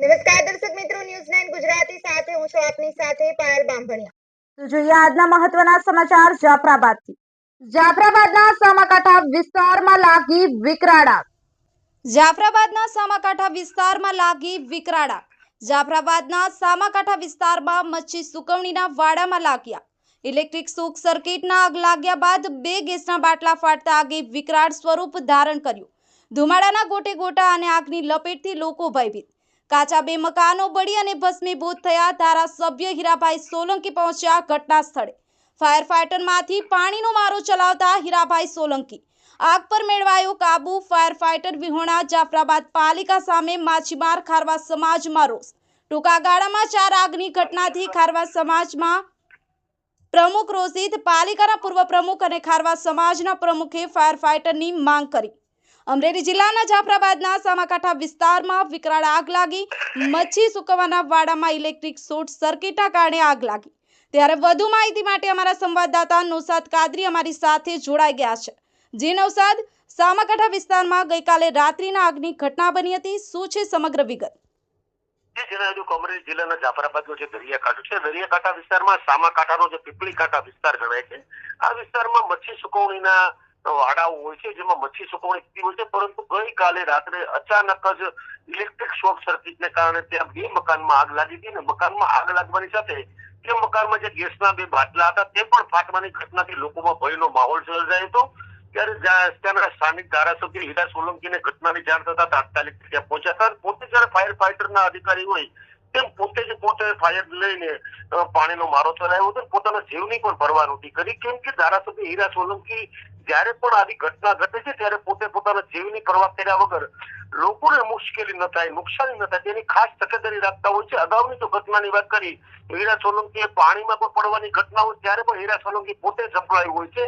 નમસ્કાર દર્શક મિત્રો ન્યૂઝ નાઇન ગુજરાતી સાથે હું છું આપની સાથે પાયલ બામભણિયા તો જોઈએ આજના મહત્વના સમાચાર જાફરાબાદથી. જાફરાબાદના સામાકાંઠા વિસ્તારમાં લાગી વિકરાળ. આગ જાફરાબાદના સામાકાંઠા વિસ્તારમાં લાગી વિકરાળ. આગ જાફરાબાદના સામાકાંઠા વિસ્તારમાં મચ્છી સુકવણીના વાડામાં લાગ્યા. ઇલેક્ટ્રિક શોક સર્કિટના આગ લાગ્યા બાદ બે ગેસના બાટલા ફાટતા આગે વિકરાળ સ્વરૂપ ધારણ કર્યું. ધુમાડાના ગોટે ગોટા અને આગની લપેટથી લોકો ભયભીત. કાચા બે મકાનો બળી અને ભસ્મીભૂત થયા ધારાસભ્ય હીરાભાઈ સોલંકી પહોંચ્યા ઘટના સ્થળે. ફાયર ફાઇટરમાંથી પાણીનો મારો ચલાવતા હીરાભાઈ સોલંકી. આગ પર મેળવાયો કાબુ, ફાયર ફાઇટર વિહોણા, જાફરાબાદ પાલિકા સામે માછીમાર ખારવા સમાજમાં રોષ. ટૂંકા ગાળામાં ચાર આગની ઘટનાથી ખારવા સમાજમાં પ્રમુખ રોષિત, પાલિકાના પૂર્વ પ્રમુખ અને ખારવા સમાજના પ્રમુખે ફાયર ફાઇટરની માંગ કરી. અમરેલી જિલ્લાના જાફરાબાદના સામાકાંઠા વિસ્તારમાં વિકરાળ આગ લાગી. મચ્છી સુકવવાના વાડામાં ઇલેક્ટ્રિક શોર્ટ સર્કિટના કારણે આગ લાગી. ત્યારે વધુ માહિતી માટે અમારા સંવાદદાતા નૌસાદ કાદરી અમારી સાથે જોડાઈ ગયા છે. જે નૌસાદ સામાકાંઠા વિસ્તારમાં ગઈકાલે રાત્રિના આગની ઘટના બની હતી. શું છે સમગ્ર વિગત? જે જણાવ્યું કે અમરેલી જિલ્લાના જાફરાબાદનો જે દરિયાકાંઠો છે, દરિયાકાંઠા વિસ્તારમાં સામાકાંઠાનો જે પીપળી કાંઠા વિસ્તાર ગણાય છે. આ વિસ્તારમાં મચ્છી સુકવણીના વાડાઓ હોય છે, જેમાં મચ્છી સુકવણી થતી હોય છે, પરંતુ ગઈકાલે રાત્રે અચાનક જ ઇલેક્ટ્રિક શોર્ટ સર્કિટને કારણે ત્યાં બે મકાનમાં આગ લાગી હતી અને મકાનમાં આગ લાગવાની સાથે તે મકાનમાં જે ગેસના બે બાટલા હતા, તે પણ ફાટવાની ઘટનાથી લોકોમાં ભયનો માહોલ સર્જાયો હતો. ત્યારે ત્યાંના સ્થાનિક ધારાસભ્ય હીરા સોલંકીને ઘટનાની જાણ થતા તાત્કાલિક ત્યાં પહોંચ્યા હતા. પોતે જયારે ફાયર ફાઈટરના અધિકારી હોય તેમ પોતે જ પોતે ફાયર લઈને પાણીનો મારો ચલાવ્યો હતો પોતાના જીવની પણ પરવા નહોતી કરી. કેમ કે ધારાસભ્ય હીરા સોલંકી જ્યારે પણ આવી ઘટના ઘટે છે, ત્યારે પોતે પોતાના જીવની પરવા કર્યા વગર લોકોને મુશ્કેલી ન થાય, નુકસાની ન થાય. તેની ખાસ તકેદારી રાખતા હોય છે. અગાઉની જો ઘટનાની વાત કરી, હીરા સોલંકી પાણીમાં પણ પડવાની ઘટના હોય ત્યારે પણ હીરા સોલંકી પોતે સંભળાયું હોય છે.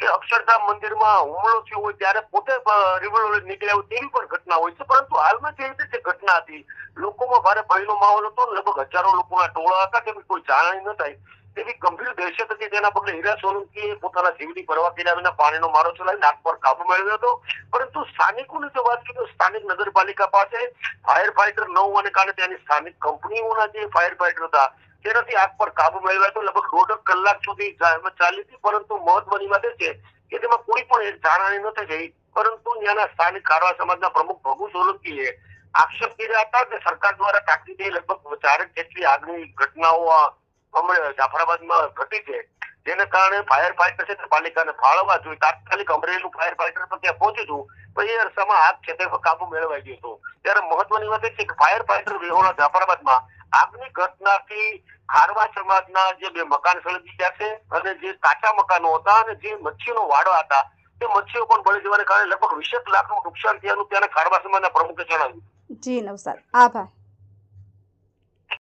કે અક્ષરધામ મંદિરમાં હુમલો થયો હોય ત્યારે પોતે રિવોલ્વર નીકળ્યા હોય તેવી પણ ઘટના હોય છે. પરંતુ હાલમાં જે રીતે જે ઘટના હતી, લોકોમાં ભારે ભયનો માહોલ હતો. લગભગ હજારો લોકોના ટોળા હતા તેની કોઈ જાણણી ન થાય. તેવી ગંભીર દહેશત હતી. તેના પગલે હીરા સોલંકીએ પોતાના જીવની પરવા કર્યા વિના પાણીનો મારો ચલાવી નાક પર કાબુ મેળવ્યો હતો. પરંતુ સ્થાનિકોની જો વાત કરીએ સ્થાનિક નગરપાલિકા પાસે ફાયર ફાઈટર ન હોવાને કારણે ત્યાંની સ્થાનિક કંપનીઓના જે ફાયર ફાઈટર હતા તેનાથી આગ પર કાબુ મેળવ્યો હતો લગભગ દોઢ કલાક સુધી ચાલી હતી, પરંતુ મહત્વની વાત એ છે કે તેમાં કોઈ પણ એક જાણહાની નથી થઈ પરંતુ ત્યાંના સ્થાનિક કારવા સમાજના પ્રમુખ ભગુ સોલંકીએ આક્ષેપ કર્યા હતા કે સરકાર દ્વારા તાકીદે લગભગ ચારેક જેટલી આગની ઘટનાઓ આ જાફરાબાદમાં ઘટી છે. જેને કારણે ફાયર ફાઈટર છે પાલિકાને ફાળવવા જોઈએ તાત્કાલિક અમરેલીનું ફાયર ફાઈટર પણ ત્યાં પહોંચ્યું હતું, પણ એ અરસામાં આગ છે તે કાબુ મેળવાઈ ગયો હતો. ત્યારે મહત્વની વાત એ છે કે ફાયર ફાઈટર વિહોણા જાફરાબાદમાં આગની ઘટનાથી ખારવા સમાજના જે બે મકાન સળગી ગયા છે અને જે કાચા મકાનો હતા અને જે મચ્છીનો વાડો હતા, તે મચ્છીઓ પણ બળી જવાને કારણે લગભગ વીસેક લાખનું નુકસાન થયાનું ત્યાંના ખારવા સમાજના પ્રમુખે જણાવ્યું. જી નવસાદ. આભાર.